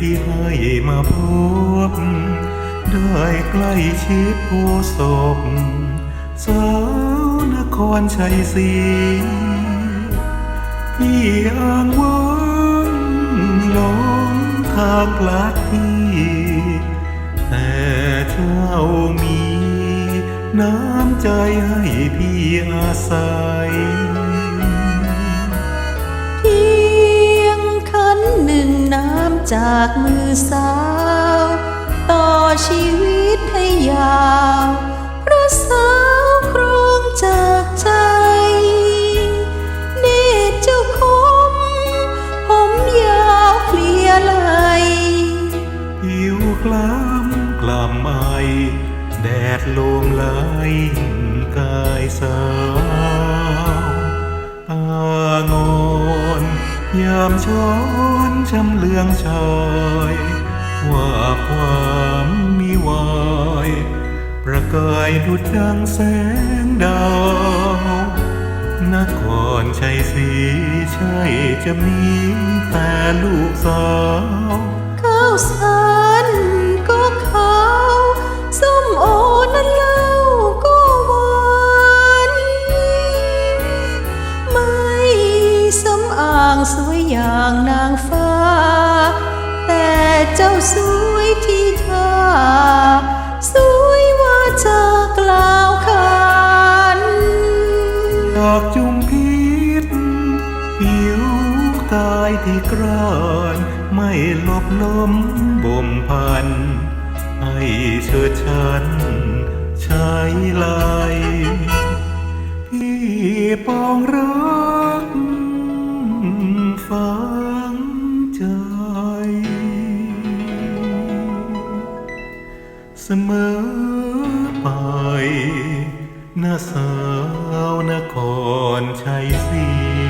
ที่ให้มาพบ ได้ใกล้ชิดผู้ศพสาวนครชัยศรีพี่อ้างว้างหลงทางพลัดที่แต่เจ้ามีน้ำใจให้พี่อาศัย จากมือสาว ต่อชีวิตให้ยาวเพราะสาวครองจากใจเนตรเจ้าคม ผมยาวเคลียไหลผิวคล้ำกล่ำไอแดดลมไหลกายสาวตางอนยามช้อน ชำเลืองชาย ว่าความมีวาย ประกายดุดดังแสงดาว นครชัยศรีใช่จะมีแต่ลูกสาวข้าวสารก็ขาวส้มโอนั้นเล่าก็หวานไม่สำอางสวยอย่างนางฟ้า เจ้าสวยที่ท่าสวยว่าจากล่าวขานดอกจุมพิษผิวกายที่กร้านไม่หลบล้มบ่มพัน ให้เชิดชันใช้ไหลพี่ปองร เสมอไปหน้าสาวนครชัยศรี